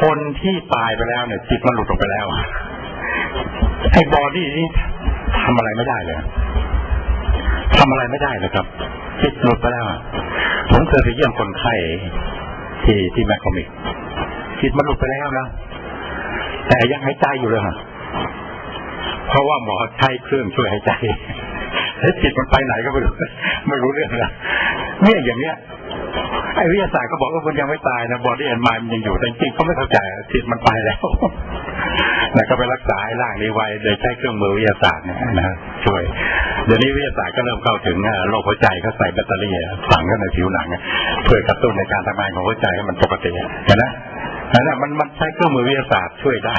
คนที่ตายไปแล้วเนี่ยจิตมันหลุดออกไปแล้วไอ้บอดี้นี่ทำอะไรไม่ได้เลยทำอะไรไม่ได้เลยครับจิตหลุดไปแล้วผมเคยไปเยี่ยมคนไข้ที่ที่แมคคอมิกจิตมันหลุดไปแล้วนะแต่ยังหายใจอยู่เลยอะเพราะว่าหมอใช้เครื่องช่วยหายใจแล้วจิตมันไปไหนก็ไม่รู้ไม่รู้เรื่องเลยเนี่ยอย่างเนี้ย ไอ้วิทยาศาสตร์ก็บอกว่าคุณยังไม่ตายนะบอดี้แอนด์มายมันยังอยู่แต่จริงเขาไม่เข้าใจจิตมันไปแล้วแต่ก็ไปรักษาไอ้ร่างนี้ไว้โดยใช้เครื่องมือวิทยาศาสตร์เนี่ยนะช่วย เดี๋ยวนี้วิทยาศาสตร์ก็เริ่มเข้าถึงโรคหัวใจเขาใส่แบตเตอรี่ฝังเข้าในผิวหนังเพื่อกระตุ้นในการทำงานของหัวใจให้มันปกติเห็นไหมนั่นแหละมันมันใช้เครื่องมือวิทยาศาสตร์ช่วยได้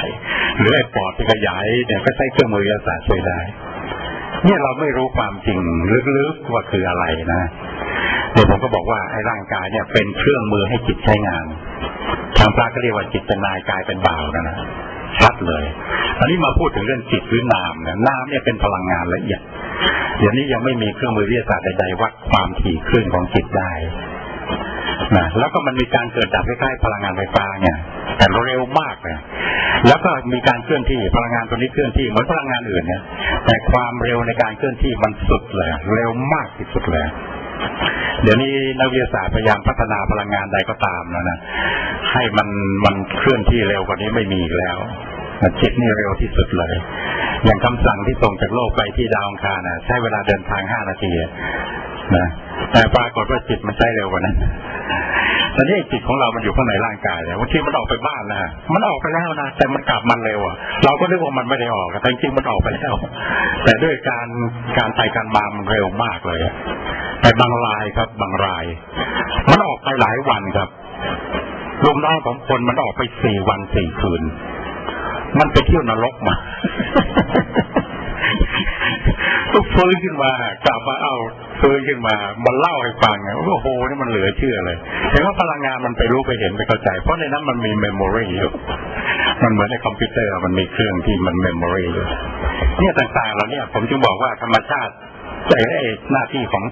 หรือไอ้ปอดที่ขยายเนี่ยก็ใช้เครื่องมือวิทยาศาสตร์ช่วยได้เนี่ยเราไม่รู้ความจริงลึกๆว่าคืออะไรนะ เดี๋ยวผมก็บอกว่าไอ้ร่างกายเนี่ยเป็นเครื่องมือให้จิตใช้งาน ทางพระก็เรียกว่าจิตเป็นนายกายเป็นบ่าวนะนะชัดเลยอันนี้มาพูดถึงเรื่องจิตหรือนามนะนามเนี่ยเป็นพลังงานละเอียดเดี๋ยวนี้ยังไม่มีเครื่องมือวิทยาศาสตร์ใดๆวัดความถี่คลื่นของจิตได้นะแล้วก็มันมีการเกิดดับคล้ๆพลังงานไฟฟ้าเนี่ย แต่เร็วมากเลยแล้วก็มีการเคลื่อนที่พลังงานตัวนี้เคลื่อนที่เหมือนพลังงานอื่นเนี่ยแต่ความเร็วในการเคลื่อนที่มันสุดเลยเร็วมากที่สุดเลย เดี๋ยวนี้นักวิทยาศาสตร์พยายามพัฒนาพลังงานใดก็ตามนะนะให้มันมันเคลื่อนที่เร็วกว่านี้ไม่มีอีกแล้วจิตนี่เร็วที่สุดเลย อย่างคำสั่งที่ส่งจากโลกไปที่ดาวอังคารนะใช้เวลาเดินทางห้านาทีนะแต่ปรากฏว่าจิตมันใช้เร็วกว่านั้นตอนนี้จิตของเรามันอยู่ข้างในร่างกายเนี่ยบางทีมันออกไปบ้านนะมันออกไปแล้วนะแต่มันกลับมันเร็วอะ เราก็นึกว่ามันไม่ได้ออกแต่จริงๆมันออกไปแล้ว แต่ด้วยการการไปการมามันเร็วมากเลยอะ แต่บางรายครับ บางราย มันออกไปหลายวันครับลุงน้องของคนมันออกไปสี่วันสี่คืน มันไปเที่ยวนรกมาก็ฟื้นขึ้นมากลับมาเอาฟื้นขึ้นมามันเล่าให้ฟังอะโอ้โหนี่มันเหลือเชื่อเลยเห็นว่าพลังงานมันไปรู้ไปเห็นไปเข้าใจ เพราะในนั้นมันมีเมมโมรีอยู่มันเหมือนในคอมพิวเตอร์มันมีเครื่องที่มันเมมโมรีอยู่เนี่ยต่างๆเราเนี่ย ผมจึงบอกว่าธรรมชาติไอ้หน้าที่ของ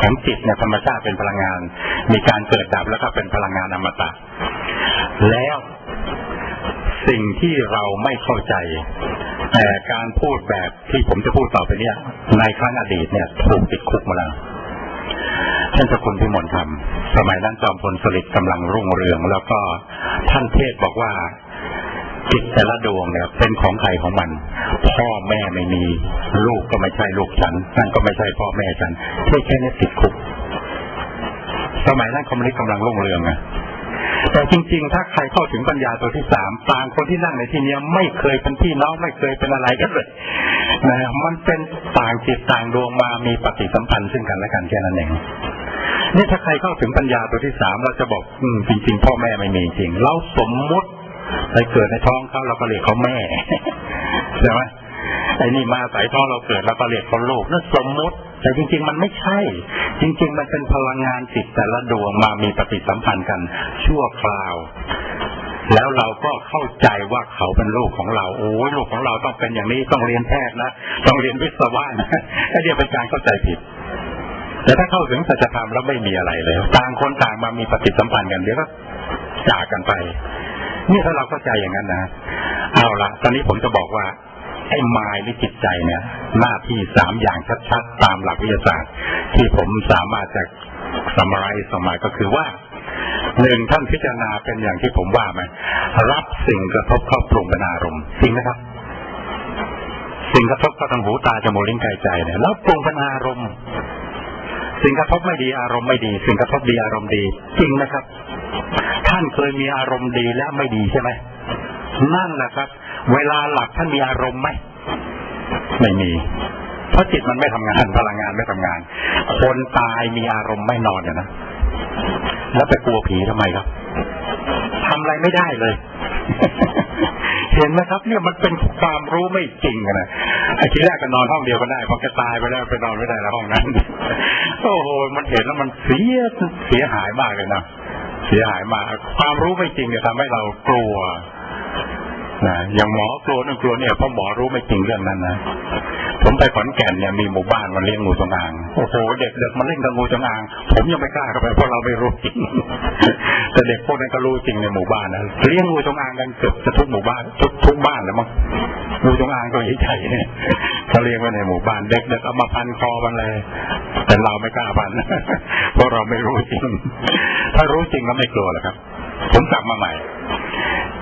ของจิตเนี่ยธรรมชาติเป็นพลังงาน มีการเกิดดับแล้วก็เป็นพลังงานอมตะ แล้วสิ่งที่เราไม่เข้าใจ แต่การพูดแบบที่ผมจะพูดต่อไปเนี่ย ในครั้งอดีตเนี่ยถูกติดคุกมาแล้วท่านสกุลพิมลธรรม สมัยนั้นจอมพลสฤษดิ์กำลังรุ่งเรือง แล้วก็ท่านเทศบอกว่าจิตแต่ละดวงเนี่ยเป็นของใครของมัน พ่อแม่ไม่มี ลูกก็ไม่ใช่ลูกฉัน นั่นก็ไม่ใช่พ่อแม่ฉันเทศแค่นี้ติดคุก สมัยนั้นคอมมิวนิสต์กำลังรุ่งเรืองอะแต่จริง ๆ ถ้าใครเข้าถึงปัญญาตัวที่สามต่างคนที่นั่งในที่นี้ไม่เคยเป็นพี่น้องไม่เคยเป็นอะไรกันเลยนะมันเป็นต่างจิตต่างดวงมามีปฏิสัมพันธ์ซึ่งกันและกันแค่นั้นเองนี่ถ้าใครเข้าถึงปัญญาตัวที่สามเราจะบอก อืมจริง ๆ พ่อแม่ไม่มีจริง เราสมมุติไปเกิดในท้องเขาเราก็เรียกเขาแม่ใช่ไหม ไอ้นี่มาสายท้องเราเกิดแล้วก็เรียกเขาลูกนั่นสมมติ แต่จริง ๆ มันไม่ใช่ จริง ๆ มันเป็นพลังงานจิตแต่ละดวงมามีปฏิสัมพันธ์กัน ชั่วคราว แล้วเราก็เข้าใจว่าเขาเป็นลูกของเราโอ้ยลูกของเราต้องเป็นอย่างนี้ต้องเรียนแพทย์นะต้องเรียนวิศวะนะไอ้เดียเป็นการเข้าใจผิดแต่ถ้าเข้าถึงสัจธรรมแล้วไม่มีอะไรเลยต่างคนต่างมามีปฏิสัมพันธ์กันเดี๋ยวก็จากกันไป นี่ถ้าเราเข้าใจอย่างนั้นนะ เอาละตอนนี้ผมจะบอกว่า ไอ้มายหรือจิตใจเนี่ย หน้าที่สามอย่างชัดๆ ตามหลักวิทยาศาสตร์ ที่ผมสามารถจะสมายสมัยก็คือว่าหนึ่งท่านพิจารณาเป็นอย่างที่ผมว่าไหมรับสิ่งกระทบเข้าปรุงเป็นอารมณ์จริงไหมครับ สิ่งกระทบเข้าทางหูตาจมูกลิ้นกายใจเนี่ยแล้วปรุงเป็นอารมณ์ สิ่งกระทบไม่ดีอารมณ์ไม่ดี สิ่งกระทบดีอารมณ์ดี จริงนะครับ ท่านเคยมีอารมณ์ดีและไม่ดีใช่ไหมนั่นแหละครับ เวลาหลับท่านมีอารมณ์ไหมไม่มี เพราะจิตมันไม่ทำงานพลังงานไม่ทำงาน คนตายมีอารมณ์ไม่นอนเนี่ยนะแล้วไปกลัวผีทำไมครับทำอะไรไม่ได้เลย เห็นไหมครับ เนี่ยมันเป็นความรู้ไม่จริงนะไอ้ทีแรกก็นอนห้องเดียวก็ได้พอแกตายไปแล้วไปนอนไม่ได้แล้วห้องนั้นโอ้โหมันเห็นแล้วมันเสียเสียหายมากเลยนะเสียหายมาก ความรู้ไม่จริงเนี่ยทำให้เรากลัว นะอย่างหมอกลัวนั่นกลัวเนี่ยเพราะหมอรู้ไม่จริงเรื่องนั้นนะผมไปขอนแก่นเนี่ยมีหมู่บ้านมันเลี้ยงงูจงอางโอ้โหเด็กเด็กมันเล่นกับงูจงอาง ผมยังไม่กล้าเข้าไปเพราะเราไม่รู้จริงแต่เด็กพวกนั้นก็รู้จริงในหมู่บ้านนะเลี้ยงงูจงอางกันเกือบจะทุกหมู่บ้านทุกทุกบ้านเลยมั้งงูจงอางตัวใหญ่ๆเนี่ยเขาเลี้ยงไว้ในหมู่บ้านเด็กเด็กเอามาพันคอมันเลยแต่เราไม่กล้าพันเพราะเราไม่รู้จริง ถ้ารู้จริงก็ไม่กลัวหรอกครับ ผมกลับมาใหม่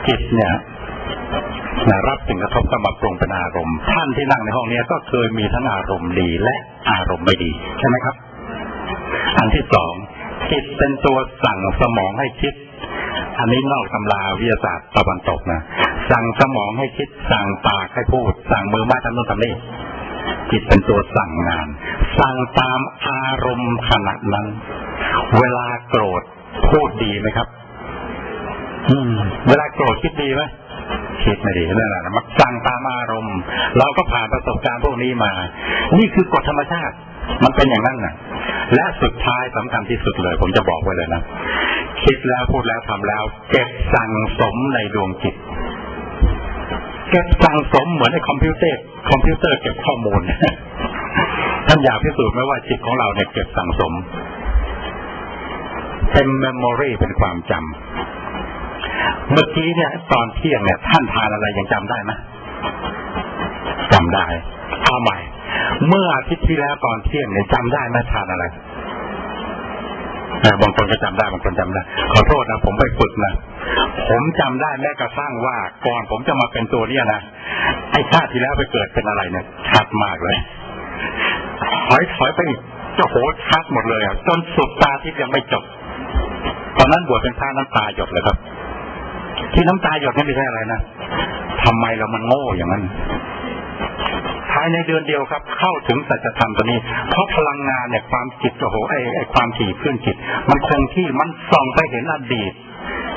จิตเนี่ย นะรับสิ่งกระทบเข้ามาปรุงเป็นอารมณ์ ท่านที่นั่งในห้องนี้ก็เคยมีทั้งอารมณ์ดีและอารมณ์ไม่ดี ใช่ไหมครับ อันที่สองจิตเป็นตัวสั่งสมองให้คิด อันนี้นอกตำราวิทยาศาสตร์ตะวันตกนะสั่งสมองให้คิด สั่งปากให้พูด สั่งมือไม้ทำนู่นทำนี่จิตเป็นตัวสั่งงาน สั่งตามอารมณ์ขณะนั้น เวลาโกรธพูดดีไหมครับ อืม เวลาโกรธคิดดีไหม คิดไม่ดีนั่นแหละมักสั่งตามอารมณ์ เราก็ผ่านประสบการณ์พวกนี้มา นี่คือกฎธรรมชาติ มันเป็นอย่างนั้นนะและสุดท้ายสำคัญที่สุดเลย ผมจะบอกไว้เลยนะ คิดแล้วพูดแล้วทำแล้ว เก็บสั่งสมในดวงจิต เก็บสั่งสมเหมือนในคอมพิวเตอร์คอมพิวเตอร์เก็บข้อมูลท่านอยากพิสูจน์ไหมว่าจิตของเราเนี่ยเก็บสั่งสม เป็นเมมโมรีเป็นความจำ เมื่อกี้เนี่ย ตอนเที่ยงเนี่ยท่านทานอะไรยังจำได้ไหมจำได้เอาใหม่ เมื่ออาทิตย์ที่แล้วตอนเที่ยงเนี่ยจำได้ไหมทานอะไรบางคนก็จำได้บางคนจำได้ ขอโทษนะผมไปฝึกนะผมจำได้แม้กระทั่งว่าก่อนผมจะมาเป็นตัวเนี่ยนะไอ้ชาติที่แล้วไปเกิดเป็นอะไรเนี่ยชัดมากเลยถอยถอยไปจะโหชัดหมดเลยอะจนสุดตาที่ยังไม่จบ ตอนนั้นบวชเป็นพระน้ำตาหยดเลยครับ ที่น้ำตาหยดนี่ไม่ใช่อะไรนะทำไมเรามันโง่อย่างนั้นภายในเดือนเดียวครับ เข้าถึงสัจธรรมตัวนี้ เพราะพลังงานเนี่ยความจิตโอ้โหไอ้ไอ้ความถี่ขึ้นจิต มันคงที่มันส่องไปเห็นอดีต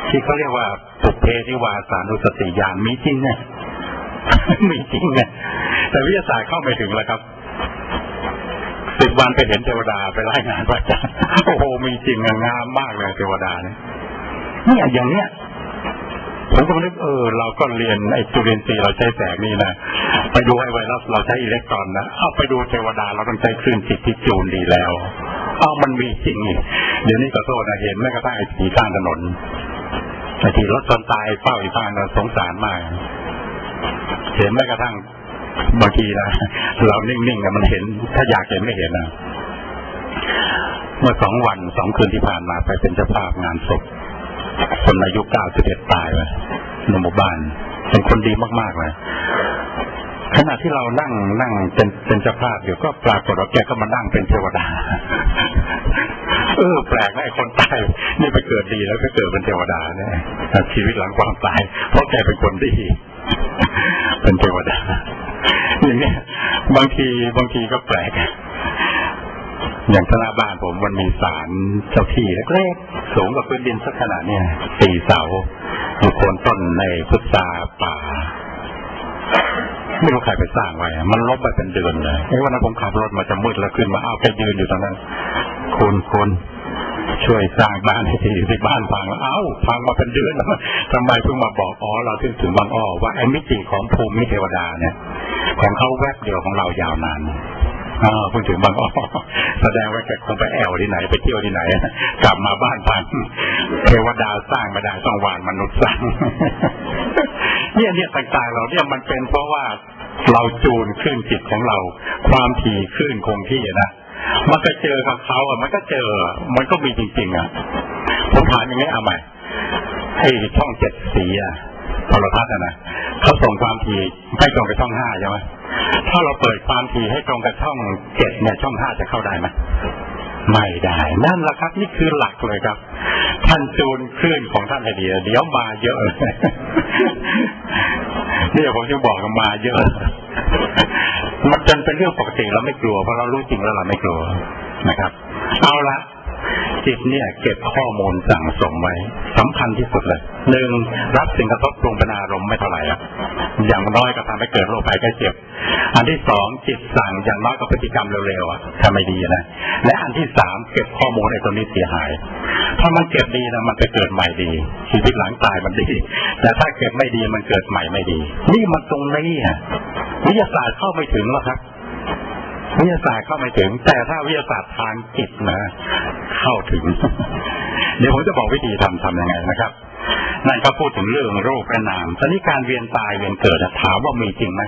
ที่เขาเรียกว่าปุเพนิวาสานุสติญาณมีจริงเนี่ยมีจริงเนี่ยแต่วิทยาศาสตร์เข้าไม่ถึงแล้วครับสิบวันไปเห็นเทวดาไปรายงานพระอาจารย์โอ้โหมีจริงอะงามมากเลยเทวดาเนี่ยเนี่ยอย่างเนี้ย ผมก็นึกเออเราก็เรียนไอ้จุลินทรีย์เราใช้แสงนี่นะไปดูไอ้ไวรัสเราใช้อิเล็กตรอนนะเอาไปดูเทวดาเราต้องใช้คลื่นจิตที่จูนดีแล้วเอามันมีจริงเดี๋ยวนี้ก็โทษนะเห็นแม้กระทั่งไอ้ผีข้างถนนไอ้ที่รถชนตายเป้าอีกข้างนะสงสารมาก เห็นแม้กระทั่งบางทีนะเรานิ่งๆอะมันเห็น ถ้าอยากเห็นไม่เห็นนะเมื่อสองวันสองคืนที่ผ่านมาไปเป็นเจ้าภาพงานศพ คนอายุเก้าสิบเอ็ดตายไปในหมู่บ้าน เป็นคนดีมากๆเลยขณะที่เรานั่งนั่งเป็นเป็นเจ้าภาพอยู่ก็ปรากฏว่าแกก็มานั่งเป็นเทวดา เออแปลกนะไอ้คนตายนี่ไปเกิดดีแล้วก็เกิดเป็นเทวดาเนี่ยชีวิตหลังความตาย เพราะแกเป็นคนดี เป็นเทวดาอย่างเนี้ยบางทีบางทีก็แปลก อย่างธนาบ้านผมมันมีศาลเจ้าที่เล็กๆสูงกว่าพื้นดินสักขนาดเนี้ยสี่เสาอยู่โคนต้นในพุทราป่าไม่รู้ใครไปสร้างไว้ มันลบไปเป็นเดือนเลยไอ้วันนั้นผมขับรถมาจะมืดแล้วขึ้นมาเอาวแกยืนอยู่ตรงนั้นคุณคุณช่วยสร้างบ้านให้ทีที่บ้านพังแล้วเอ้าพังมาเป็นเดือนแล้วทำไมเพิ่งมาบอกอ๋อเราถึงถึงบางอ้อว่าไอ้มิติของภูมิเทวดาเนี่ย ของเขาแวบเดียวของเรายาวนาน อ่าเพิ่งถึงบางอ้อแสดงว่าแกคงไปแอวที่ไหนไปเที่ยวที่ไหน กลับมาบ้านพังเทวดาสร้างไม่ได้ต้องวานมนุษย์สร้างเนี่ยเนี่ยต่างๆเราเนี่ยมันเป็นเพราะว่าเราจูนคลื่นจิตของเรา ความถี่คลื่นคงที่อะนะมันก็เจอกับเขาอะมันก็เจอ มันก็มีจริง ๆ อะผมถามอย่างนี้เอาใหม่ไอ้ช่องเจ็ดสีอะโทรทัศน์อะนะเขาส่งความถี่ให้ตรงกับช่องห้าใช่ไหม ถ้าเราเปิดความถี่ให้ตรงกับช่องเจ็ดเนี่ยช่องห้าจะเข้าได้ไหมไม่ได้ นั่นแหละครับ นี่คือหลักเลยครับ ท่านจูนคลื่นของท่านให้ดีเดี๋ยวมาเยอะเลยนี่ผมจะบอกกันมาเยอะ มันจนเป็นเรื่องปกติเราไม่กลัวเพราะเรารู้จริงแล้วเราไม่กลัวนะครับ เอาละจิตเนี่ย เก็บข้อมูลสั่งสมไว้สำคัญที่สุดเลยหนึ่งรับสิ่งกระทบปรุงเป็นอารมณ์ไม่เท่าไหร่อะอย่างน้อยก็ทำให้เกิดโรคภัยไข้เจ็บ อันที่สองจิตสั่งอย่างน้อยก็พฤติกรรมเร็วๆอะถ้าไม่ดีนะและอันที่สามเก็บข้อมูลไอ้ตัวนี้เสียหาย ถ้ามันเก็บดีนะมันไปเกิดใหม่ดี ชีวิตหลังตายมันดี แต่ถ้าเก็บไม่ดีมันเกิดใหม่ไม่ดี นี่มันตรงนี้อะวิทยาศาสตร์เข้าไม่ถึงแล้วครับวิทยาศาสตร์เข้าไม่ถึง แต่ถ้าวิทยาศาสตร์ทางจิตนะ เข้าถึง เดี๋ยวผมจะบอกวิธีทำทำยังไงนะครับนั่นก็พูดถึงเรื่องโรคและนามตอนนี้การเวียนตายเวียนเกิดถามว่ามีจริงไหม